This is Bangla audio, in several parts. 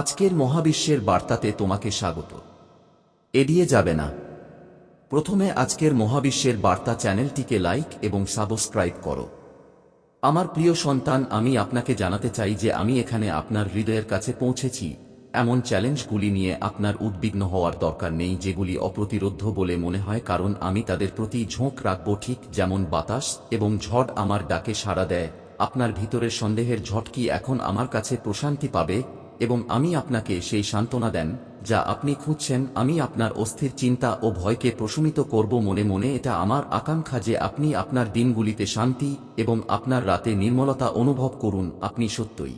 আজকের মহাবিশ্বের বার্তাতে তোমাকে স্বাগত। এড়িয়ে যাবে না। প্রথমে আজকের মহাবিশ্বের বার্তা চ্যানেলটিকে লাইক এবং সাবস্ক্রাইব করো। আমার প্রিয় সন্তান, আমি আপনাকে জানাতে চাই যে আমি এখানে আপনার হৃদয়ের কাছে পৌঁছেছি। এমন চ্যালেঞ্জগুলি নিয়ে আপনার উদ্বিগ্ন হওয়ার দরকার নেই, যেগুলি অপ্রতিরোধ্য বলে মনে হয়, কারণ আমি তাদের প্রতি ঝোঁক রাখব ঠিক যেমন বাতাস এবং ঝড় আমার ডাকে সাড়া দেয়। আপনার ভিতরের সন্দেহের ঝট কি এখন আমার কাছে প্রশান্তি পাবে এবং আমি আপনাকে সেই সান্ত্বনা দেন, যা আপনি খুঁজছেন, আমি আপনার অস্থির চিন্তা ও ভয়কে প্রশমিত করব মনে মনে এটা আমার আকাঙ্ক্ষা যে আপনি আপনার দিনগুলিতে শান্তি এবং আপনার রাতে নির্মলতা অনুভব করুন, আপনি সত্যই।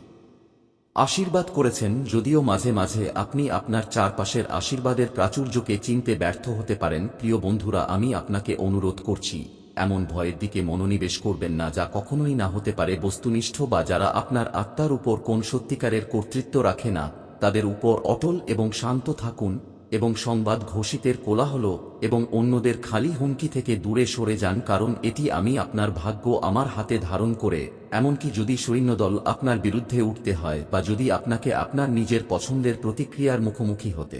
আশীর্বাদ করেছেন, যদিও মাঝে মাঝে আপনি আপনার চারপাশের আশীর্বাদের প্রাচুর্যকে চিনতে ব্যর্থ হতে পারেন। প্রিয় বন্ধুরা, আমি আপনাকে অনুরোধ করছি। এমন ভয়ের দিকে মনোনিবেশ করবেন না যা কখনোই না হতে পারে বস্তুনিষ্ঠ বা যারা আপনার আত্মার উপর কোন সত্যিকারের কর্তৃত্ব রাখে না, তাদের উপর অটল এবং শান্ত থাকুন এবং সংবাদ ঘোষিতের কোলাহল এবং অন্যদের খালি হুমকি থেকে দূরে সরে যান কারণ এটি আমি আপনার ভাগ্য আমার হাতে ধারণ করে। এমনকি যদি সৈন্যদল আপনার বিরুদ্ধে উঠতে হয় বা যদি আপনাকে আপনার নিজের পছন্দের প্রতিক্রিয়ার মুখোমুখি হতে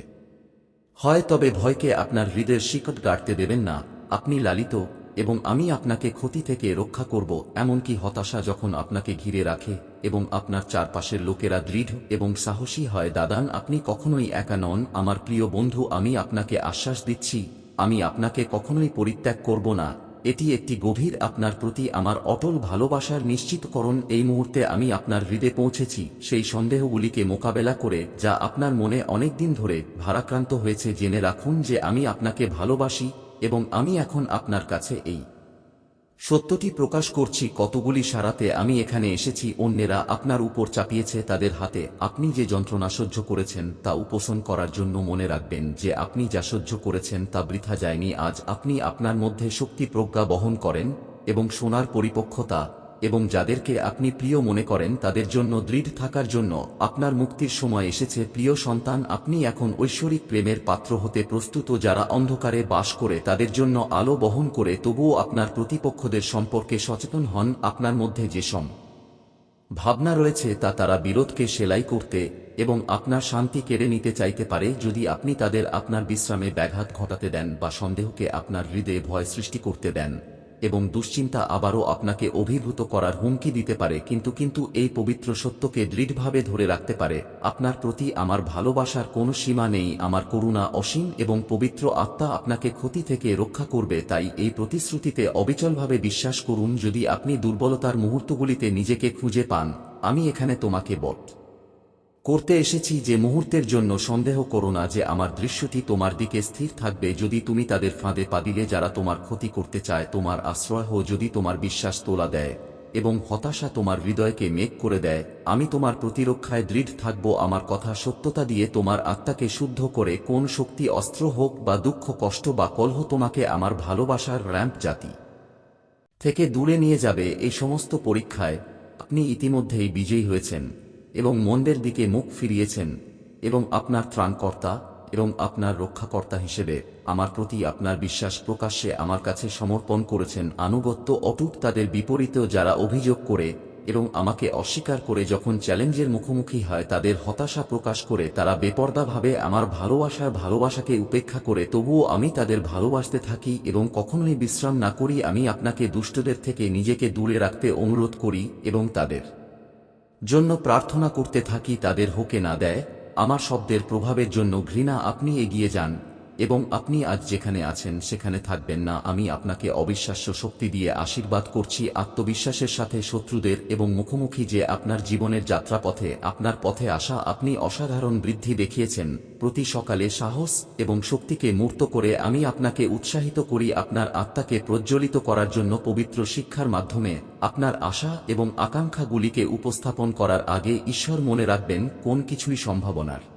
হয়, তবে ভয়কে আপনার হৃদয়ের শিকট গাড়তে দেবেন না। আপনি লালিত এবং আমি আপনাকে ক্ষতি থেকে রক্ষা করব, এমনকি হতাশা যখন আপনাকে ঘিরে রাখে এবং আপনার চারপাশের লোকেরা দৃঢ় এবং সাহসী হয়। দাদান, আপনি কখনোই একা নন। আমার প্রিয় বন্ধু, আমি আপনাকে আশ্বাস দিচ্ছি, আমি আপনাকে কখনোই পরিত্যাগ করব না। এটি একটি গভীর, আপনার প্রতি আমার অটল ভালোবাসার নিশ্চিতকরণ। এই মুহূর্তে আমি আপনার হৃদয়ে পৌঁছেছি, সেই সন্দেহগুলিকে মোকাবেলা করে, যা আপনার মনে অনেক দিন ধরে ভারাক্রান্ত হয়েছে। জেনে রাখুন যে আমি আপনাকে ভালোবাসি এবং আমি এখন আপনার কাছে এই সত্যটি প্রকাশ করছি, কতগুলি সারাতে আমি এখানে এসেছি, অন্যেরা আপনার উপর চাপিয়েছে, তাদের হাতে আপনি যে যন্ত্রণা সহ্য করেছেন তা উপোষণ করার জন্য মনে রাখবেন যে আপনি যা সহ্য করেছেন তা বৃথা যায়নি, আজ আপনি আপনার মধ্যে শক্তি প্রজ্ঞা বহন করেন এবং সোনার পরিপক্কতা এবং যাদেরকে আপনি প্রিয় মনে করেন তাদের জন্য দৃঢ় থাকার জন্য আপনার মুক্তির সময় এসেছে। প্রিয় সন্তান, আপনি এখন ঐশ্বরিক প্রেমের পাত্র হতে প্রস্তুত। যারা অন্ধকারে বাস করে তাদের জন্য আলো বহন করে, তবুও আপনার প্রতিপক্ষদের সম্পর্কে সচেতন হন। আপনার মধ্যে যে সম ভাবনা রয়েছে তা তারা বিরোধকে সেলাই করতে এবং আপনার শান্তি কেড়ে নিতে চাইতে পারে। যদি আপনি তাদের আপনার বিশ্রামে ব্যাঘাত ঘটাতে দেন বা সন্দেহকে আপনার হৃদয়ে ভয় সৃষ্টি করতে দেন। এবং দুশ্চিন্তা আবারও আপনাকে অভিভূত করার হুমকি দিতে পারে, কিন্তু কিন্তু এই পবিত্র সত্যকে দৃঢ়ভাবে ধরে রাখতে পারে। আপনার প্রতি আমার ভালোবাসার কোনো সীমা নেই, আমার করুণা অসীম এবং পবিত্র আত্মা আপনাকে ক্ষতি থেকে রক্ষা করবে, তাই এই প্রতিশ্রুতিতে অবিচলভাবে বিশ্বাস করুন, যদি আপনি দুর্বলতার মুহূর্তগুলিতে নিজেকে খুঁজে পান, আমি এখানে তোমাকে বট। করতে এসেছি যে মুহূর্তের জন্য সন্দেহ করো না যে আমার দৃশ্যটি তোমার দিকে স্থির থাকবে যদি তুমি তাদের ফাঁদে পা দিলে যারা তোমার ক্ষতি করতে চায় তোমার আশ্রয় হো যদি তোমার বিশ্বাস তোলা দেয় এবং হতাশা তোমার হৃদয়কে মেঘ করে দেয়, আমি তোমার প্রতিরক্ষায় দৃঢ় থাকব, আমার কথা সত্যতা দিয়ে তোমার আত্মাকে শুদ্ধ করে কোন শক্তি অস্ত্র হোক বা দুঃখ, কষ্ট বা কলহ তোমাকে আমার ভালোবাসার র্যাম্প জাতি থেকে দূরে নিয়ে যাবে, এই সমস্ত পরীক্ষায় আপনি ইতিমধ্যেই বিজয়ী হয়েছেন। এবং মন্দের দিকে মুখ ফিরিয়েছেন এবং আপনার ত্রাণকর্তা এবং আপনার রক্ষাকর্তা হিসেবে আমার প্রতি আপনার বিশ্বাস প্রকাশ্যে আমার কাছে সমর্পণ করেছেন। আনুগত্য অটুট তাদের বিপরীতেও যারা অভিযোগ করে এবং আমাকে অস্বীকার করে যখন চ্যালেঞ্জের মুখোমুখি হয় তাদের হতাশা প্রকাশ করে তারা বেপর্দাভাবে আমার ভালোবাসার ভালোবাসাকে উপেক্ষা করে, তবুও আমি তাদের ভালোবাসতে থাকি এবং কখনোই বিশ্রাম না করি। আমি আপনাকে দুষ্টদের থেকে নিজেকে দূরে রাখতে অনুরোধ করি এবং তাদের জন্য প্রার্থনা করতে থাকি তাদের হোকে না দেয়, আমার শব্দের প্রভাবের জন্য ঘৃণা আপনি এগিয়ে যান। এবং আপনি আজ যেখানে আছেন, সেখানে থাকবেন না। আমি আপনাকে অবিশ্বাস্য শক্তি দিয়ে আশীর্বাদ করছি, আত্মবিশ্বাসের সাথে শত্রুদের এবং মুখোমুখি যে আপনার জীবনের যাত্রাপথে, আপনার পথে আসা আপনি অসাধারণ বৃদ্ধি দেখিয়েছেন। প্রতি সকালে সাহস এবং শক্তিকে মূর্ত করে আমি আপনাকে উৎসাহিত করি আপনার আত্মাকে প্রজ্বলিত করার জন্য পবিত্র শিক্ষার মাধ্যমে। আপনার আশা এবং আকাঙ্ক্ষাগুলিকে উপস্থাপন করার আগে ঈশ্বর মনে রাখবেন, কোন কিছুই সম্ভাবনার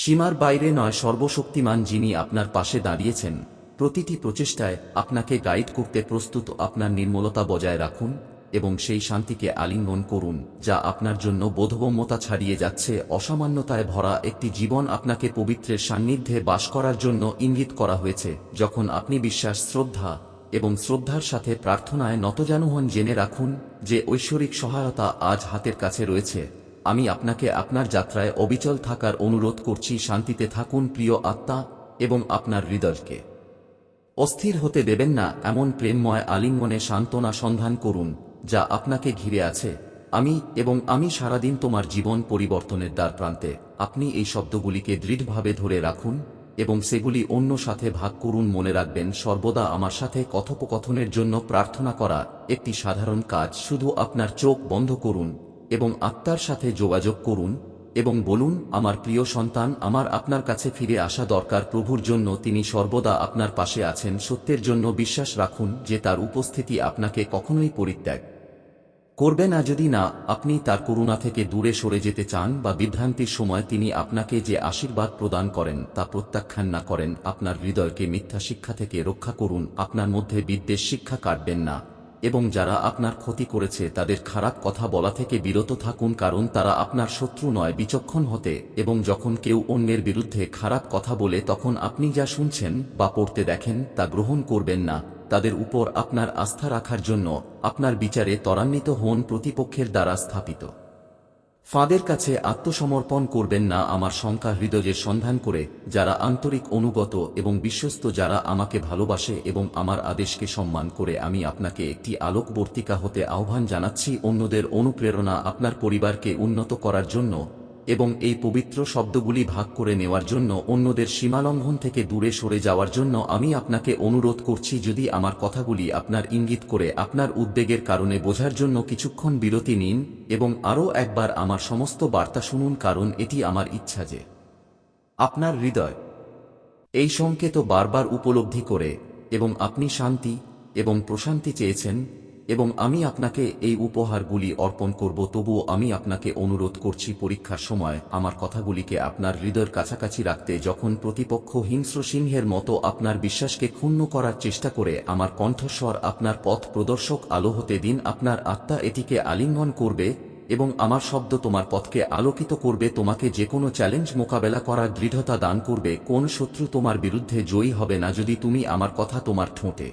সীমার বাইরে নয়, সর্বশক্তিমান যিনি আপনার পাশে দাঁড়িয়েছেন। প্রতিটি প্রচেষ্টায় আপনাকে গাইড করতে প্রস্তুত আপনার নির্মলতা বজায় রাখুন এবং সেই শান্তিকে আলিঙ্গন করুন, যা আপনার জন্য বোধগম্যতা ছাড়িয়ে যাচ্ছে। অসামান্যতায় ভরা একটি জীবন আপনাকে পবিত্রের সান্নিধ্যে বাস করার জন্য ইঙ্গিত করা হয়েছে, যখন আপনি বিশ্বাস, শ্রদ্ধা এবং শ্রদ্ধার সাথে প্রার্থনায় নতজানু হন জেনে রাখুন যে ঐশ্বরিক সহায়তা আজ হাতের কাছে রয়েছে। আমি আপনাকে আপনার যাত্রায় অবিচল থাকার অনুরোধ করছি, শান্তিতে থাকুন প্রিয় আত্মা এবং আপনার হৃদয়কে। অস্থির হতে দেবেন না, এমন প্রেমময় আলিঙ্গনে সান্ত্বনা সন্ধান করুন, যা আপনাকে ঘিরে আছে। আমি এবং আমি সারাদিন তোমার জীবন পরিবর্তনের দ্বার প্রান্তে আপনি এই শব্দগুলিকে দৃঢ়ভাবে ধরে রাখুন এবং সেগুলি অন্য সাথে ভাগ করুন। মনে রাখবেন, সর্বদা আমার সাথে কথোপকথনের জন্য প্রার্থনা করা একটি সাধারণ কাজ। শুধু আপনার চোখ বন্ধ করুন এবং আত্মার সাথে যোগাযোগ করুন এবং বলুন, আমার প্রিয় সন্তান, আমার আপনার কাছে ফিরে আসা দরকার। প্রভুর জন্য তিনি সর্বদা আপনার পাশে আছেন। সত্যের জন্য বিশ্বাস রাখুন যে তার উপস্থিতি আপনাকে কখনোই পরিত্যাগ করবে না। যদি না, আপনি তার করুণা থেকে দূরে সরে যেতে চান বা বিভ্রান্তির সময় তিনি আপনাকে যে আশীর্বাদ প্রদান করেন তা প্রত্যাখ্যান না করেন। আপনার হৃদয়কে মিথ্যা শিক্ষা থেকে রক্ষা করুন। আপনার মধ্যে বিদ্বেষ শিক্ষা কাটবেন না। এবং যারা আপনার ক্ষতি করেছে তাদের খারাপ কথা বলা থেকে বিরত থাকুন কারণ তারা আপনার শত্রু নয়, বিচক্ষণ হতে এবং যখন কেউ অন্যের বিরুদ্ধে খারাপ কথা বলে তখন আপনি যা শুনছেন বা পড়তে দেখেন তা গ্রহণ করবেন না। তাদের উপর আপনার আস্থা রাখার জন্য আপনার বিচারে ত্বরান্বিত হন প্রতিপক্ষের দ্বারা স্থাপিত। ফাঁদের কাছে আত্মসমর্পণ করবেন না আমার শঙ্কা হৃদয়ের সন্ধান করে, যারা আন্তরিক অনুগত এবং বিশ্বস্ত যারা আমাকে ভালোবাসে এবং আমার আদেশকে সম্মান করে আমি আপনাকে একটি আলোকবর্তিকা হতে আহ্বান জানাচ্ছি। অন্যদের অনুপ্রেরণা আপনার পরিবারকে উন্নত করার জন্য। এবং এই পবিত্র শব্দগুলি ভাগ করে নেওয়ার জন্য অন্যদের সীমালঙ্ঘন থেকে দূরে সরে যাওয়ার জন্য আমি আপনাকে অনুরোধ করছি যদি আমার কথাগুলি আপনার ইঙ্গিত করে আপনার উদ্বেগের কারণে বোঝার জন্য কিছুক্ষণ বিরতি নিন এবং আরও একবার আমার সমস্ত বার্তা শুনুন কারণ এটি আমার ইচ্ছা যে আপনার হৃদয় এই সংকেত বারবার উপলব্ধি করে এবং আপনি শান্তি এবং প্রশান্তি চেয়েছেন এবং আমি আপনাকে এই উপহারগুলি অর্পণ করব, তবুও আমি আপনাকে অনুরোধ করছি পরীক্ষার সময় আমার কথাগুলিকে আপনার হৃদয়ের কাছাকাছি রাখতে, যখন প্রতিপক্ষ হিংস্র সিংহের মতো আপনার বিশ্বাসকে ক্ষুণ্ণ করার চেষ্টা করে আমার কণ্ঠস্বর আপনার পথ প্রদর্শক আলো হতে দিন, আপনার আত্মা এটিকে আলিঙ্গন করবে এবং আমার শব্দ তোমার পথকে আলোকিত করবে, তোমাকে যে কোনো চ্যালেঞ্জ মোকাবেলা করার দৃঢ়তা দান করবে, কোন শত্রু তোমার বিরুদ্ধে জয়ী হবে না যদি তুমি আমার কথা তোমার ঠোঁটে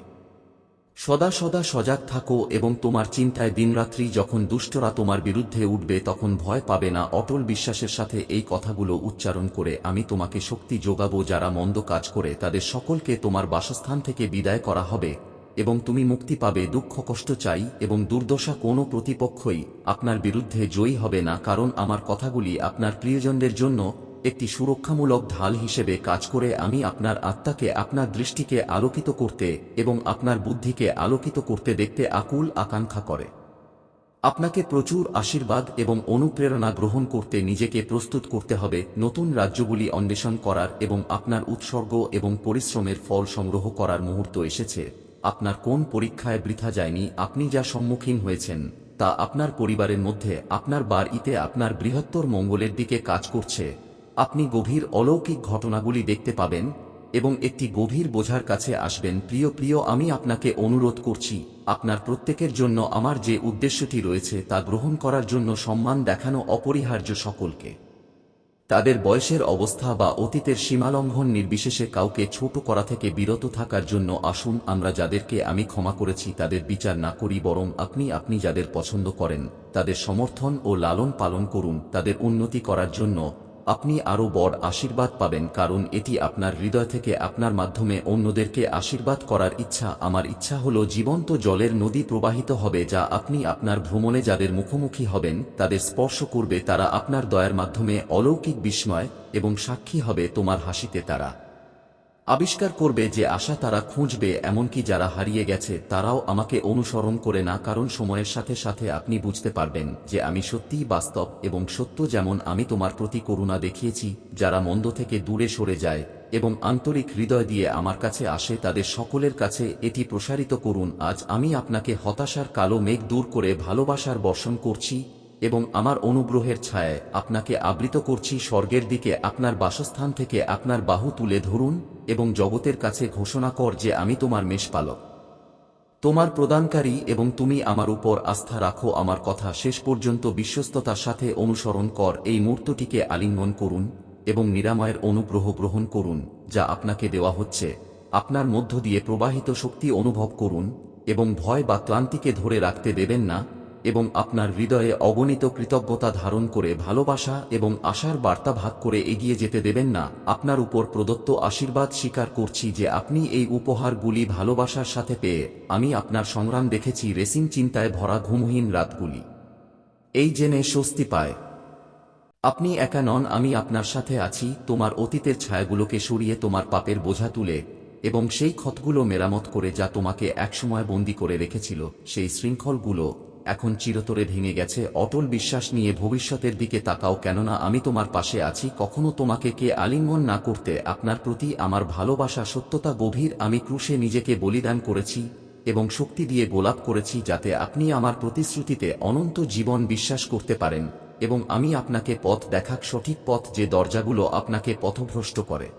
সদা সদা সজাগ থাকো এবং তোমার চিন্তায় দিনরাত্রি যখন দুষ্টরা তোমার বিরুদ্ধে উঠবে তখন ভয় পাবে না। অটল বিশ্বাসের সাথে এই কথাগুলো উচ্চারণ করে আমি তোমাকে শক্তি যোগাবো যারা মন্দ কাজ করে। তাদের সকলকে তোমার বাসস্থান থেকে বিদায় করা হবে এবং তুমি মুক্তি পাবে। দুঃখ কষ্ট চাই এবং দুর্দশা কোনো প্রতিপক্ষই আপনার বিরুদ্ধে জয়ী হবে না। কারণ আমার কথাগুলি আপনার প্রিয়জনদের জন্য একটি সুরক্ষামূলক ঢাল হিসেবে কাজ করে আমি আপনার আত্মাকে, আপনার দৃষ্টিকে আলোকিত করতে এবং আপনার বুদ্ধিকে আলোকিত করতে দেখতে আকুল আকাঙ্ক্ষা করে। আপনাকে প্রচুর আশীর্বাদ এবং অনুপ্রেরণা গ্রহণ করতে নিজেকে প্রস্তুত করতে হবে, নতুন রাজ্যগুলি অন্বেষণ করার এবং আপনার উৎসর্গ এবং পরিশ্রমের ফল সংগ্রহ করার মুহূর্ত এসেছে। আপনার কোন পরীক্ষায় বৃথা যায়নি, আপনি যা সম্মুখীন হয়েছেন, তা আপনার পরিবারের মধ্যে, আপনার বাড়িতে আপনার বৃহত্তর মঙ্গলের দিকে কাজ করছে। আপনি গভীর অলৌকিক ঘটনাগুলি দেখতে পাবেন এবং একটি গভীর বোঝার কাছে আসবেন, প্রিয় প্রিয়, আমি আপনাকে অনুরোধ করছি, আপনার প্রত্যেকের জন্য আমার যে উদ্দেশ্যটি রয়েছে তা গ্রহণ করার জন্য সম্মান দেখানো অপরিহার্য সকলকে। তাদের বয়সের অবস্থা বা অতীতের সীমালঙ্ঘন নির্বিশেষে কাউকে ছোট করা থেকে বিরত থাকার জন্য আসুন, আমরা যাদেরকে আমি ক্ষমা করেছি তাদের বিচার না করি, বরং আপনি আপনি যাদের পছন্দ করেন, তাদের সমর্থন ও লালন পালন করুন, তাদের উন্নতি করার জন্য আপনি আরও বড় আশীর্বাদ পাবেন কারণ এটি আপনার হৃদয় থেকে আপনার মাধ্যমে অন্যদেরকে আশীর্বাদ করার ইচ্ছা। আমার ইচ্ছা হল জীবন্ত জলের নদী প্রবাহিত হবে যা আপনি আপনার ভ্রমণে যাদের মুখোমুখি হবেন, তাদের স্পর্শ করবে, তারা আপনার দয়ার মাধ্যমে অলৌকিক বিস্ময় এবং সাক্ষী হবে তোমার হাসিতে তারা। আবিষ্কার করবে যে আশা তারা খুঁজবে, এমনকি যারা হারিয়ে গেছে, তারাও আমাকে অনুসরণ করে না, কারণ সময়ের সাথে সাথে আপনি বুঝতে পারবেন যে আমি সত্যিই বাস্তব এবং সত্য যেমন আমি তোমার প্রতি করুণা দেখিয়েছি, যারা মন্দ থেকে দূরে সরে যায় এবং আন্তরিক হৃদয় দিয়ে আমার কাছে আসে, তাদের সকলের কাছে এটি প্রসারিত করুন, আজ আমি আপনাকে হতাশার কালো মেঘ দূর করে ভালোবাসার বর্ষণ করছি এবং আমার অনুগ্রহের ছায়ায় আপনাকে আবৃত করছি স্বর্গের দিকে আপনার বাসস্থান থেকে আপনার বাহু তুলে ধরুন এবং জগতের কাছে ঘোষণা কর যে আমি তোমার মেষপালক তোমার প্রদানকারী এবং তুমি আমার উপর আস্থা রাখো, আমার কথা শেষ পর্যন্ত বিশ্বস্ততার সাথে অনুসরণ কর, এই মূর্তটিকে আলিঙ্গন করুন এবং নিরাময়ের অনুগ্রহ গ্রহণ করুন, যা আপনাকে দেওয়া হচ্ছে। আপনার মধ্য দিয়ে প্রবাহিত শক্তি অনুভব করুন এবং ভয় বা ক্লান্তিকে ধরে রাখতে দেবেন না। এবং আপনার হৃদয়ে অগণিত কৃতজ্ঞতা ধারণ করে ভালোবাসা এবং আশার বার্তা ভাগ করে এগিয়ে যেতে দেবেন না। আপনার উপর প্রদত্ত আশীর্বাদ স্বীকার করছি যে আপনি এই উপহারগুলি ভালোবাসার সাথে পেয়ে আমি আপনার সংগ্রাম দেখেছি রেসিং চিন্তায় ভরা ঘুমহীন রাতগুলি। এই জেনে স্বস্তি পায়। আপনি একা নন, আমি আপনার সাথে আছি, তোমার অতীতের ছায়াগুলোকে সরিয়ে তোমার পাপের বোঝা তুলে এবং সেই ক্ষতগুলো মেরামত করে যা তোমাকে একসময় বন্দি করে রেখেছিল, সেই শৃঙ্খলগুলো এখন চিরতরে ভেঙে গেছে। অটল বিশ্বাস নিয়ে ভবিষ্যতের দিকে তাকাও কেননা আমি তোমার পাশে আছি। কখনো তোমাকে কে আলিঙ্গন না করতে আপনার প্রতি আমার ভালোবাসা সত্যতা গভীর। আমি ক্রুশে নিজেকে বলিদান করেছি এবং শক্তি দিয়ে গোলাপ করেছি যাতে আপনি আমার প্রতিশ্রুতিতে অনন্ত জীবন বিশ্বাস করতে পারেন এবং আমি আপনাকে পথ দেখাক সঠিক পথ যে দরজাগুলো আপনাকে পথভ্রষ্ট করে।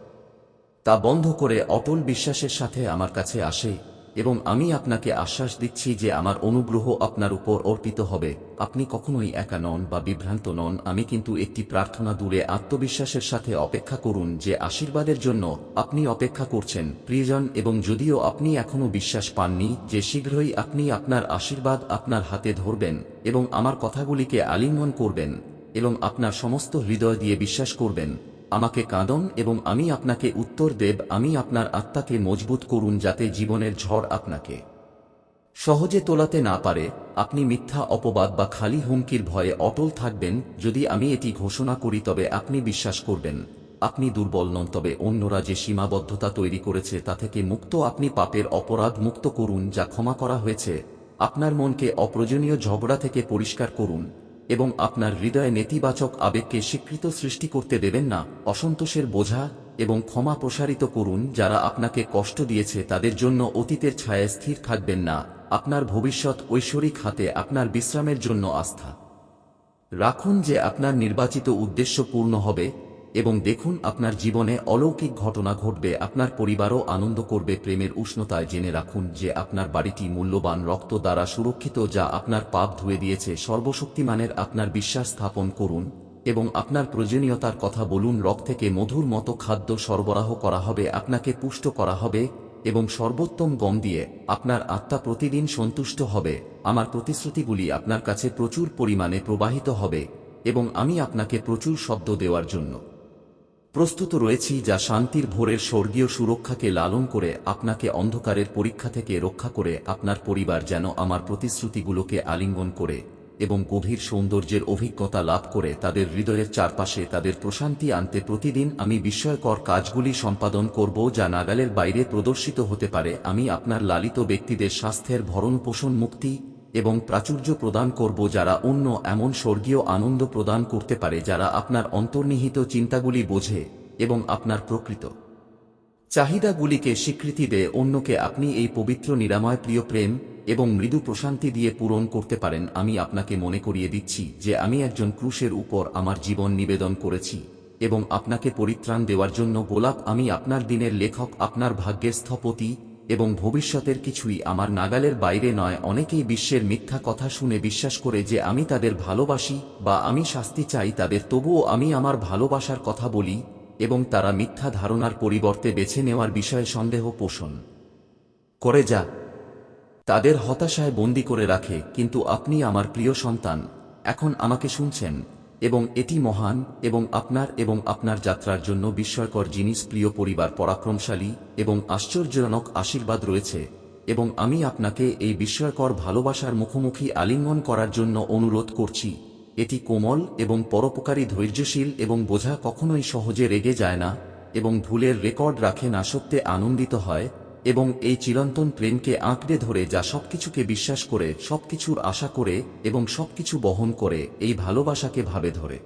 তা বন্ধ করে অটল বিশ্বাসের সাথে আমার কাছে আসে। এবং আমি আপনাকে আশ্বাস দিচ্ছি যে আমার অনুগ্রহ আপনার উপর অর্পিত হবে। আপনি কখনোই একা নন বা বিভ্রান্ত নন। আমি কিন্তু একটি প্রার্থনা দূরে আত্মবিশ্বাসের সাথে অপেক্ষা করুন যে আশীর্বাদের জন্য আপনি অপেক্ষা করছেন। প্রিয়জন, এবং যদিও আপনি এখনও বিশ্বাস পাননি, যে শীঘ্রই আপনি আপনার আশীর্বাদ আপনার হাতে ধরবেন এবং আমার কথাগুলিকে আলিঙ্গন করবেন এবং আপনার সমস্ত হৃদয় দিয়ে বিশ্বাস করবেন। আমাকে কাঁদন এবং আমি আপনাকে উত্তর দেব, আমি আপনার আত্মাকে মজবুত করুন যাতে জীবনের ঝড় আপনাকে সহজে তোলাতে না পারে। আপনি মিথ্যা অপবাদ বা খালি হুমকির ভয়ে অটল থাকবেন। যদি আমি এটি ঘোষণা করি, তবে আপনি বিশ্বাস করবেন, আপনি দুর্বল নন। তবে অন্যরা যে সীমাবদ্ধতা তৈরি করেছে, তা থেকে মুক্ত আপনি পাপের অপরাধ মুক্ত করুন, যা ক্ষমা করা হয়েছে। আপনার মনকে অপ্রয়োজনীয় ঝগড়া থেকে পরিষ্কার করুন। এবং আপনার হৃদয়ে নেতিবাচক আবেগকে স্বীকৃত সৃষ্টি করতে দেবেন না। অসন্তোষের বোঝা এবং ক্ষমা প্রসারিত করুন, যারা আপনাকে কষ্ট দিয়েছে তাদের জন্য অতীতের ছায়ায় স্থির থাকবেন না। আপনার ভবিষ্যৎ ঐশ্বরিক হাতে আপনার বিশ্রামের জন্য আস্থা। রাখুন যে আপনার নির্বাচিত উদ্দেশ্য পূর্ণ হবে। এবং দেখুন আপনার জীবনে অলৌকিক ঘটনা ঘটবে, আপনার পরিবারও আনন্দ করবে, প্রেমের উষ্ণতায় জেনে রাখুন যে আপনার বাড়িটি মূল্যবান রক্ত দ্বারা সুরক্ষিত যা আপনার পাপ ধুয়ে দিয়েছে, সর্বশক্তিমানের আপনার বিশ্বাস স্থাপন করুন এবং আপনার প্রয়োজনীয়তার কথা বলুন রক থেকে মধুর মতো খাদ্য সরবরাহ করা হবে, আপনাকে পুষ্ট করা হবে এবং সর্বোত্তম গম দিয়ে আপনার আত্মা প্রতিদিন সন্তুষ্ট হবে। আমার প্রতিশ্রুতিগুলি আপনার কাছে প্রচুর পরিমাণে প্রবাহিত হবে এবং আমি আপনাকে প্রচুর শব্দ দেওয়ার জন্য প্রস্তুত রয়েছি যা শান্তির ভোরের স্বর্গীয় সুরক্ষাকে লালন করে আপনাকে অন্ধকারের পরীক্ষা থেকে রক্ষা করে আপনার পরিবার যেন আমার প্রতিশ্রুতিগুলোকে আলিঙ্গন করে এবং গভীর সৌন্দর্যের অভিজ্ঞতা লাভ করে তাদের হৃদয়ের চারপাশে তাদের প্রশান্তি আনতে প্রতিদিন আমি বিস্ময়কর কাজগুলি সম্পাদন করব যা নাগালের বাইরে প্রদর্শিত হতে পারে। আমি আপনার লালিত ব্যক্তিদের স্বাস্থ্যের ভরণ পোষণ মুক্তি এবং প্রাচুর্য প্রদান করব যারা অন্য এমন স্বর্গীয় আনন্দ প্রদান করতে পারে যারা আপনার অন্তর্নিহিত চিন্তাগুলি বোঝে এবং আপনার প্রকৃত চাহিদাগুলিকে স্বীকৃতি দেয়। অন্যকে আপনি এই পবিত্র নিরাময় প্রিয় প্রেম এবং মৃদু প্রশান্তি দিয়ে পূরণ করতে পারেন। আমি আপনাকে মনে করিয়ে দিচ্ছি যে আমি একজন ক্রুশের উপর আমার জীবন নিবেদন করেছি এবং আপনাকে পরিত্রাণ দেওয়ার জন্য গোলাপ আমি আপনার দিনের লেখক, আপনার ভাগ্যের স্থপতি এবং ভবিষ্যতের কিছুই আমার নাগালের বাইরে নয়। অনেকেই বিশ্বের মিথ্যা কথা শুনে বিশ্বাস করে যে আমি তাদের ভালোবাসি বা আমি শাস্তি চাই তাদের। তবুও আমি আমার ভালোবাসার কথা বলি এবং তারা মিথ্যা ধারণার পরিবর্তে বেছে নেওয়ার বিষয়ে সন্দেহ পোষণ করে যা তাদের হতাশায় বন্দি করে রাখে। কিন্তু আপনি আমার প্রিয় সন্তান, এখন আমাকে শুনছেন। এবং এটি মহান এবং আপনার এবং আপনার যাত্রার জন্য বিস্ময়কর জিনিস প্রিয় পরিবার পরাক্রমশালী এবং আশ্চর্যজনক আশীর্বাদ রয়েছে, এবং আমি আপনাকে এই বিস্ময়কর ভালোবাসার মুখোমুখি আলিঙ্গন করার জন্য অনুরোধ করছি। এটি কোমল এবং পরোপকারী ধৈর্যশীল এবং বোঝা কখনোই সহজে রেগে যায় না এবং ভুলের রেকর্ড রাখে না সত্যে আনন্দিত হয় এবং এই চিরন্তন প্রেমকে আঁকড়ে ধরে যা সবকিছুকে বিশ্বাস করে, সবকিছুর আশা করে এবং সবকিছু বহন করে, এই ভালোবাসাকে ভাবে ধরে।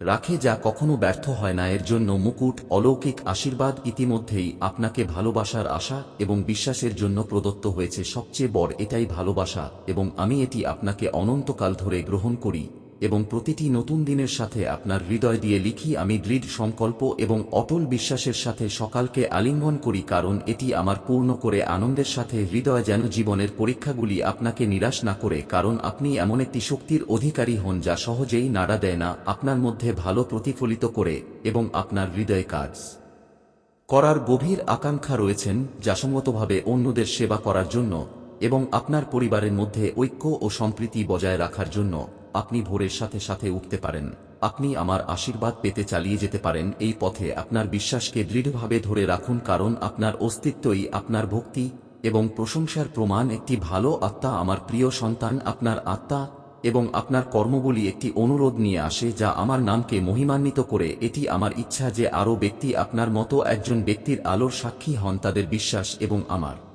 রাখে যা কখনো ব্যর্থ হয় না, এর জন্য মুকুট, অলৌকিক আশীর্বাদ ইতিমধ্যেই আপনাকে ভালোবাসার আশা এবং বিশ্বাসের জন্য প্রদত্ত হয়েছে সবচেয়ে বড় এটাই ভালোবাসা এবং আমি এটি আপনাকে অনন্তকাল ধরে গ্রহণ করি এবং প্রতিটি নতুন দিনের সাথে আপনার হৃদয় দিয়ে লিখি আমি দৃঢ় সংকল্প এবং অটল বিশ্বাসের সাথে সকালকে আলিঙ্গন করি কারণ এটি আমার পূর্ণ করে আনন্দের সাথে হৃদয় যেন জীবনের পরীক্ষাগুলি আপনাকে নিরাশ না করে কারণ আপনি এমন একটি শক্তির অধিকারী হন যা সহজেই নাড়া দেয় না, আপনার মধ্যে ভালো প্রতিফলিত করে এবং আপনার হৃদয়ে কাজ করার গভীর আকাঙ্ক্ষা রয়েছেন যাসঙ্গতভাবে অন্যদের সেবা করার জন্য এবং আপনার পরিবারের মধ্যে ঐক্য ও সম্প্রীতি বজায় রাখার জন্য। আপনি ভোরের সাথে সাথে উঠতে পারেন। আপনি আমার আশীর্বাদ পেতে চালিয়ে যেতে পারেন এই পথে আপনার বিশ্বাসকে দৃঢ়ভাবে ধরে রাখুন কারণ আপনার অস্তিত্বই আপনার ভক্তি এবং প্রশংসার প্রমাণ একটি ভালো আত্মা আমার প্রিয় সন্তান, আপনার আত্মা এবং আপনার কর্মগুলি একটি অনুরোধ নিয়ে আসে যা আমার নামকে মহিমান্বিত করে। এটি আমার ইচ্ছা যে আরও ব্যক্তি আপনার মতো একজন ব্যক্তির আলোর সাক্ষী হন, তাদের বিশ্বাস এবং আমার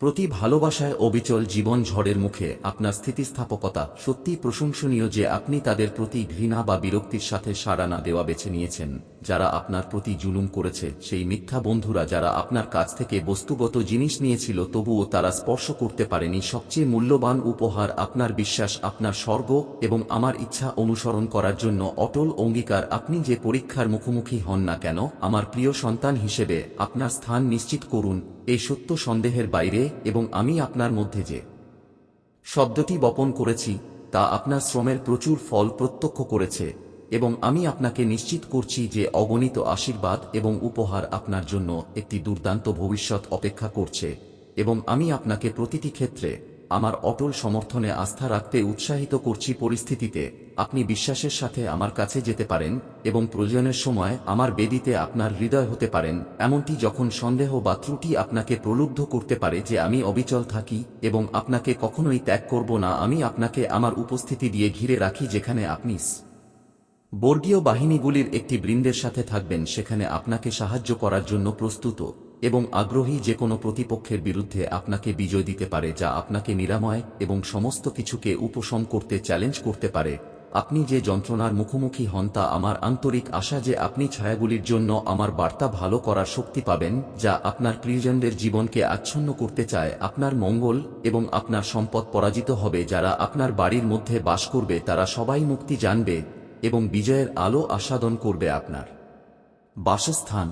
প্রতি ভালোবাসায় অবিচল জীবন ঝড়ের মুখে আপনার স্থিতিস্থাপকতা সত্যি প্রশংসনীয় যে আপনি তাদের প্রতি ঘৃণা বা বিরক্তির সাথে সাড়া না দেওয়া বেছে নিয়েছেন। যারা আপনার প্রতি জুলুম করেছে, সেই মিথ্যা বন্ধুরা যারা আপনার কাছ থেকে বস্তুগত জিনিস নিয়েছিল, তবুও তারা স্পর্শ করতে পারেনি। সবচেয়ে মূল্যবান উপহার আপনার বিশ্বাস, আপনার স্বর্গ এবং আমার ইচ্ছা অনুসরণ করার জন্য অটল অঙ্গীকার। আপনি যে পরীক্ষার মুখোমুখি হন না কেন, আমার প্রিয় সন্তান হিসেবে আপনার স্থান নিশ্চিত করুন। এই সত্য সন্দেহের বাইরে এবং আমি আপনার মধ্যে যে শব্দটি বপন করেছি, তা আপনার শ্রমের প্রচুর ফল প্রত্যক্ষ করেছে এবং আমি আপনাকে নিশ্চিত করছি যে অগণিত আশীর্বাদ এবং উপহার আপনার জন্য একটি দুর্দান্ত ভবিষ্যৎ অপেক্ষা করছে এবং আমি আপনাকে প্রতিটি ক্ষেত্রে আমার অটল সমর্থনে আস্থা রাখতে উৎসাহিত করছি পরিস্থিতিতে। আপনি বিশ্বাসের সাথে আমার কাছে যেতে পারেন এবং প্রয়োজনের সময় আমার বেদিতে আপনার হৃদয় হতে পারেন। এমনটি যখন সন্দেহ বা ত্রুটি আপনাকে প্রলুব্ধ করতে পারে যে আমি অবিচল থাকি এবং আপনাকে কখনোই ত্যাগ করব না, আমি আপনাকে আমার উপস্থিতি দিয়ে ঘিরে রাখি যেখানে আপনি বর্গীয় বাহিনীগুলির একটি বৃন্দের সাথে থাকবেন, সেখানে আপনাকে সাহায্য করার জন্য প্রস্তুত। এবং আগ্রহী যে কোনো প্রতিপক্ষের বিরুদ্ধে আপনাকে বিজয় দিতে পারে যা আপনাকে নিরাময় এবং সমস্ত কিছুকে উপশম করতে চ্যালেঞ্জ করতে পারে। আপনি যে যন্ত্রণার মুখোমুখি হন তা আমার আন্তরিক আশা যে আপনি ছায়াগুলির জন্য আমার বার্তা ভালো করার শক্তি পাবেন, যা আপনার প্রিয়জনদের জীবনকে আচ্ছন্ন করতে চায়। আপনার মঙ্গল এবং আপনার সম্পদ পরাজিত হবে যারা আপনার বাড়ির মধ্যে বাস করবে, তারা সবাই মুক্তি জানবে এবং বিজয়ের আলো আস্বাদন করবে আপনার। বাসস্থান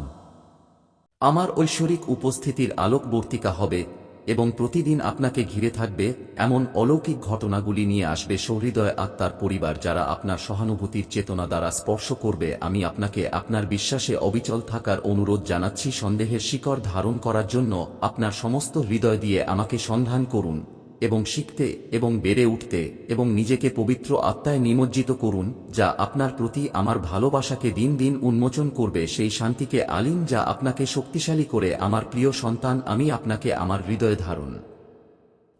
আমার ঐশ্বরিক উপস্থিতির আলোকবর্তিকা হবে এবং প্রতিদিন আপনাকে ঘিরে থাকবে এমন অলৌকিক ঘটনাগুলি নিয়ে আসবে সহৃদয় আত্মার পরিবার যারা আপনার সহানুভূতির চেতনা দ্বারা স্পর্শ করবে। আমি আপনাকে আপনার বিশ্বাসে অবিচল থাকার অনুরোধ জানাচ্ছি। সন্দেহের শিকড় ধারণ করার জন্য আপনার সমস্ত হৃদয় দিয়ে আমাকে সন্ধান করুন। এবং শিখতে এবং বেড়ে উঠতে এবং নিজেকে পবিত্র আত্মায় নিমজ্জিত করুন, যা আপনার প্রতি আমার ভালোবাসাকে দিন দিন উন্মোচন করবে, সেই শান্তিকে আলিম যা আপনাকে শক্তিশালী করে, আমার প্রিয় সন্তান, আমি আপনাকে আমার হৃদয়ে ধারণ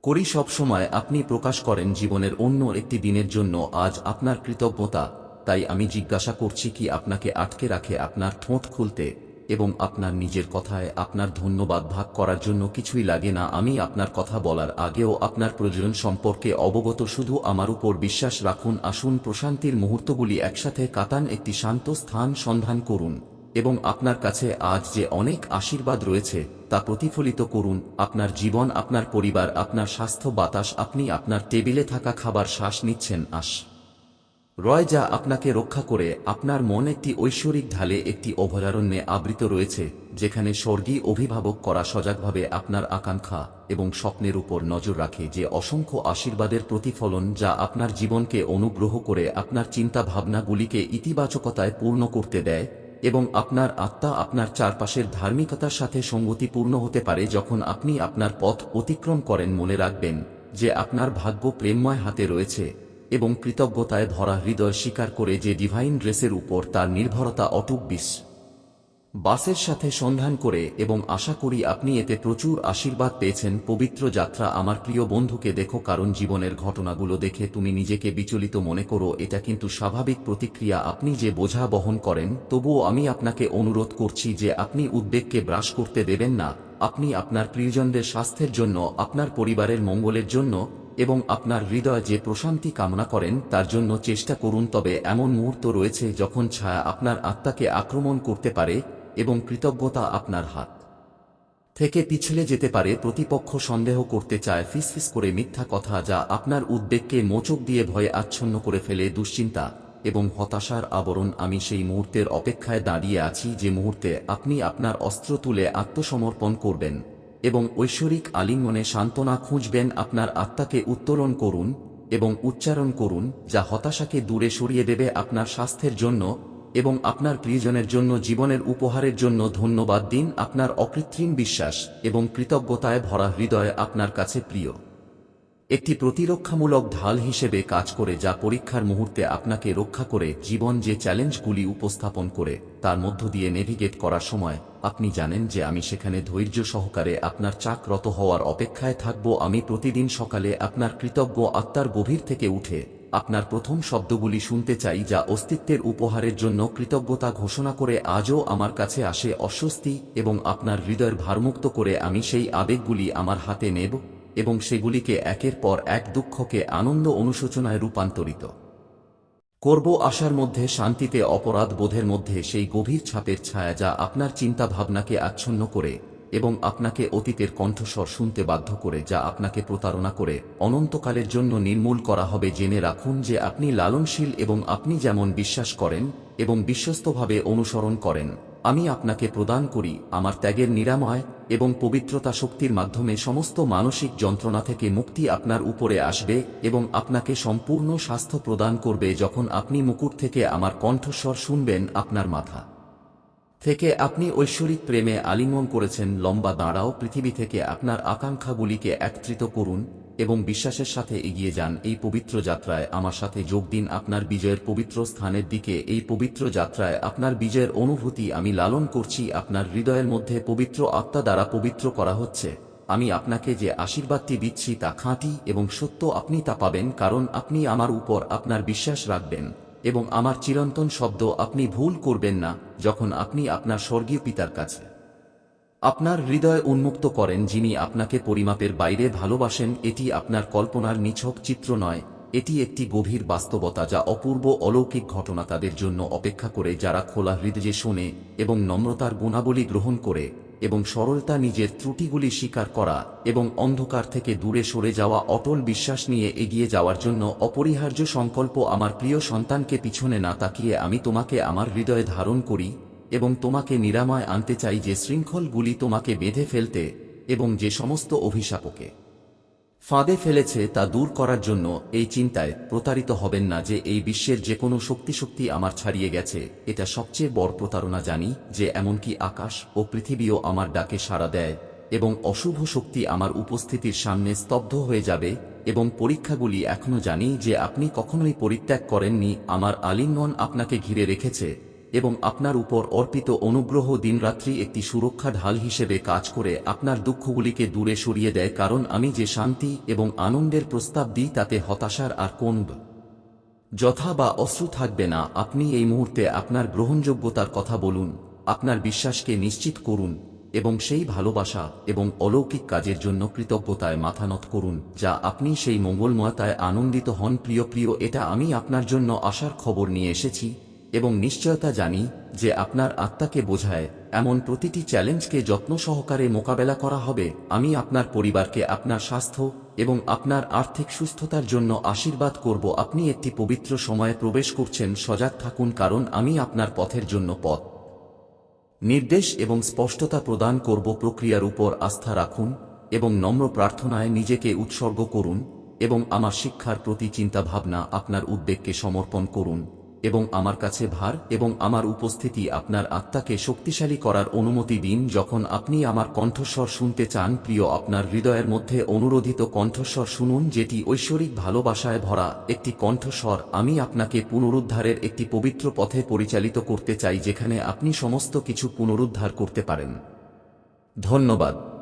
করি। সবসময় আপনি প্রকাশ করেন জীবনের অন্য একটি দিনের জন্য, আজ আপনার কৃতজ্ঞতা, তাই আমি জিজ্ঞাসা করছি কি আপনাকে আটকে রাখে আপনার ঠোঁট খুলতে। এবং আপনার নিজের কথায় আপনার ধন্যবাদ ভাগ করার জন্য কিছুই লাগে না। আমি আপনার কথা বলার আগেও আপনার প্রয়োজন সম্পর্কে অবগত। শুধু আমার উপর বিশ্বাস রাখুন, আসুন, প্রশান্তির মুহূর্তগুলি একসাথে কাতান একটি শান্ত স্থান সন্ধান করুন এবং আপনার কাছে আজ যে অনেক আশীর্বাদ রয়েছে, তা প্রতিফলিত করুন। আপনার জীবন, আপনার পরিবার, আপনার স্বাস্থ্য, বাতাস, আপনি আপনার টেবিলে থাকা খাবার, শ্বাস নিচ্ছেন, আস। রয় যা আপনাকে রক্ষা করে, আপনার মন একটি ঐশ্বরিক ঢালে একটি অভয়ারণ্যে আবৃত রয়েছে, যেখানে স্বর্গী অভিভাবক করা সজাগভাবে আপনার আকাঙ্ক্ষা এবং স্বপ্নের উপর নজর রাখে যে অসংখ্য আশীর্বাদের প্রতিফলন যা আপনার জীবনকে অনুগ্রহ করে আপনার চিন্তা ভাবনাগুলিকে ইতিবাচকতায় পূর্ণ করতে দেয় এবং আপনার আত্মা আপনার চারপাশের ধার্মিকতার সাথে সঙ্গতিপূর্ণ হতে পারে যখন আপনি আপনার পথ অতিক্রম করেন মনে রাখবেন যে আপনার ভাগ্য প্রেমময় হাতে রয়েছে। এবং কৃতজ্ঞতায় ভরা হৃদয় স্বীকার করে যে ডিভাইন ড্রেসের উপর তার নির্ভরতা অটুক বিশ বাসের সাথে সন্ধান করে এবং আশা করি আপনি এতে প্রচুর আশীর্বাদ পেয়েছেন। পবিত্র যাত্রা আমার প্রিয় বন্ধুকে দেখো, কারণ জীবনের ঘটনাগুলো দেখে তুমি নিজেকে বিচলিত মনে করো, এটা কিন্তু স্বাভাবিক প্রতিক্রিয়া। আপনি যে বোঝা বহন করেন, তবুও আমি আপনাকে অনুরোধ করছি যে আপনি উদ্বেগকে ব্রাশ করতে দেবেন না। আপনি আপনার প্রিয়জনদের স্বাস্থ্যের জন্য, আপনার পরিবারের মঙ্গলের জন্য এবং আপনার হৃদয় যে প্রশান্তি কামনা করেন তার জন্য চেষ্টা করুন। তবে এমন মুহূর্ত রয়েছে যখন ছায়া আপনার আত্মাকে আক্রমণ করতে পারে এবং কৃতজ্ঞতা আপনার হাত থেকে পিছলে যেতে পারে। প্রতিপক্ষ সন্দেহ করতে চায়, ফিসফিস করে মিথ্যা কথা যা আপনার উদ্বেগকে মোচক দিয়ে ভয়ে আচ্ছন্ন করে ফেলে। দুশ্চিন্তা এবং হতাশার আবরণ আমি সেই মুহূর্তের অপেক্ষায় দাঁড়িয়ে আছি যে মুহূর্তে আপনি আপনার অস্ত্র তুলে আত্মসমর্পণ করবেন এবং ঐশ্বরিক আলিঙ্গনে সান্ত্বনা খুঁজবেন আপনার আত্মাকে উত্তোলন করুন এবং উচ্চারণ করুন, যা হতাশাকে দূরে সরিয়ে দেবে আপনার স্বাস্থ্যের জন্য এবং আপনার প্রিয়জনের জন্য, জীবনের উপহারের জন্য ধন্যবাদ দিন আপনার অকৃত্রিম বিশ্বাস এবং কৃতজ্ঞতায় ভরা হৃদয় আপনার কাছে প্রিয়। একটি প্রতিরক্ষামূলক ঢাল হিসেবে কাজ করে যা পরীক্ষার মুহূর্তে আপনাকে রক্ষা করে জীবন যে চ্যালেঞ্জগুলি উপস্থাপন করে, তার মধ্য দিয়ে নেভিগেট করার সময়, আপনি জানেন যে আমি সেখানে ধৈর্য সহকারে আপনার চাকরত হওয়ার অপেক্ষায় থাকব, আমি প্রতিদিন সকালে আপনার কৃতজ্ঞ আত্মার গভীর থেকে উঠে, আপনার প্রথম শব্দগুলি শুনতে চাই যা অস্তিত্বের উপহারের জন্য কৃতজ্ঞতা ঘোষণা করে আজও আমার কাছে আসে অস্বস্তি এবং আপনার হৃদয়ের ভারমুক্ত করে আমি সেই আবেগগুলি আমার হাতে নেব। এবং সেগুলিকে একের পর এক দুঃখকে আনন্দ অনুশোচনায় রূপান্তরিত। করব আশার মধ্যে শান্তিতে অপরাধ বোধের মধ্যে সেই গভীর ছাপের ছায়া যা আপনার চিন্তা ভাবনাকে আচ্ছন্ন করে এবং আপনাকে অতীতের কণ্ঠস্বর শুনতে বাধ্য করে যা আপনাকে প্রতারণা করে, অনন্তকালের জন্য নির্মূল করা হবে জেনে রাখুন যে আপনি লালনশীল এবং আপনি যেমন বিশ্বাস করেন এবং বিশ্বস্তভাবে অনুসরণ করেন আমি আপনাকে প্রদান করি আমার ত্যাগের নিরাময় এবং পবিত্রতা শক্তির মাধ্যমে সমস্ত মানসিক যন্ত্রণা থেকে মুক্তি আপনার উপরে আসবে এবং আপনাকে সম্পূর্ণ স্বাস্থ্য প্রদান করবে যখন আপনি মুকুট থেকে আমার কণ্ঠস্বর শুনবেন আপনার মাথা থেকে আপনি ঐশ্বরিক প্রেমে আলিঙ্গন করেছেন। লম্বা দাঁড়াও, পৃথিবী থেকে আপনার আকাঙ্ক্ষাগুলিকে একত্রিত করুন। এবং বিশ্বাসের সাথে এগিয়ে যান এই পবিত্র যাত্রায়। আমার সাথে যোগ দিন আপনার বিজয়ের পবিত্র স্থানের দিকে। এই পবিত্র যাত্রায় আপনার বিজয়ের অনুভূতি আমি লালন করছি। আপনার হৃদয়ের মধ্যে পবিত্র আত্মা দ্বারা পবিত্র করা হচ্ছে। আমি আপনাকে যে আশীর্বাদটি দিচ্ছি তা খাঁটি এবং সত্য আপনি তা পাবেন কারণ আপনি আমার উপর আপনার বিশ্বাস রাখবেন এবং আমার চিরন্তন শব্দ আপনি ভুল করবেন না যখন আপনি আপনার স্বর্গীয় পিতার কাছে। আপনার হৃদয় উন্মুক্ত করেন যিনি আপনাকে পরিমাপের বাইরে ভালোবাসেন, এটি আপনার কল্পনার নিছক চিত্র নয়, এটি একটি গভীর বাস্তবতা যা অপূর্ব অলৌকিক ঘটনা তাদের জন্য অপেক্ষা করে, যারা খোলা হৃদয়ে শোনে এবং নম্রতার গুণাবলী গ্রহণ করে এবং সরলতা নিজের ত্রুটিগুলি স্বীকার করা এবং অন্ধকার থেকে দূরে সরে যাওয়া অটল বিশ্বাস নিয়ে এগিয়ে যাওয়ার জন্য অপরিহার্য সংকল্প, আমার প্রিয় সন্তানকে পিছনে না তাকিয়ে আমি তোমাকে আমার হৃদয়ে ধারণ করি এবং তোমাকে নিরাময় আনতে চাই যে শৃঙ্খলগুলি তোমাকে বেঁধে ফেলতে এবং যে সমস্ত অভিশাপকে ফাঁদে ফেলেছে তা দূর করার জন্য এই চিন্তায় প্রতারিত হবেন না যে এই বিশ্বের যে কোনো শক্তি শক্তি আমার ছাড়িয়ে গেছে। এটা সবচেয়ে বড় প্রতারণা জানি যে এমনকি আকাশ ও পৃথিবীও আমার ডাকে সাড়া দেয় এবং অশুভ শক্তি আমার উপস্থিতির সামনে স্তব্ধ হয়ে যাবে এবং পরীক্ষাগুলি এখনও জানি যে আপনি কখনোই পরিত্যাগ করেননি। আমার আলিঙ্গন আপনাকে ঘিরে রেখেছে। এবং আপনার উপর অর্পিত অনুগ্রহ দিনরাত্রি একটি সুরক্ষা ঢাল হিসেবে কাজ করে আপনার দুঃখগুলিকে দূরে সরিয়ে দেয় কারণ আমি যে শান্তি এবং আনন্দের প্রস্তাব দিই তাতে হতাশার আর কোন যথা বা অশ্রু থাকবে না। আপনি এই মুহূর্তে আপনার গ্রহণযোগ্যতার কথা বলুন, আপনার বিশ্বাসকে নিশ্চিত করুন এবং সেই ভালোবাসা এবং অলৌকিক কাজের জন্য কৃতজ্ঞতায় মাথা নত করুন, যা আপনি সেই মঙ্গলময়তায় আনন্দিত হন। প্রিয় প্রিয়, এটা আমি আপনার জন্য আসার খবর নিয়ে এসেছি। এবং নিশ্চয়তা জানি যে আপনার আত্মাকে বোঝায়, এমন প্রতিটি চ্যালেঞ্জকে যত্ন সহকারে মোকাবেলা করা হবে। আমি আপনার পরিবারকে আপনার স্বাস্থ্য এবং আপনার আর্থিক সুস্থতার জন্য আশীর্বাদ করব। আপনি একটি পবিত্র সময়ে প্রবেশ করছেন, সজাগ থাকুন কারণ আমি আপনার পথের জন্য পথ। নির্দেশ এবং স্পষ্টতা প্রদান করব। প্রক্রিয়ার উপর আস্থা রাখুন এবং নম্র প্রার্থনায় নিজেকে উৎসর্গ করুন এবং আমার শিক্ষার প্রতি চিন্তাভাবনা আপনার উদ্বেগকে সমর্পণ করুন। এবং আমার কাছে ভার এবং আমার উপস্থিতি আপনার আত্মাকে শক্তিশালী করার অনুমতি দিন যখন আপনি আমার কণ্ঠস্বর শুনতে চান। প্রিয়, আপনার হৃদয়ের মধ্যে অনুরোধিত কণ্ঠস্বর শুনুন, যেটি ঐশ্বরিক ভালোবাসায় ভরা একটি কণ্ঠস্বর। আমি আপনাকে পুনরুদ্ধারের একটি পবিত্র পথে পরিচালিত করতে চাই, যেখানে আপনি সমস্ত কিছু পুনরুদ্ধার করতে পারেন। ধন্যবাদ।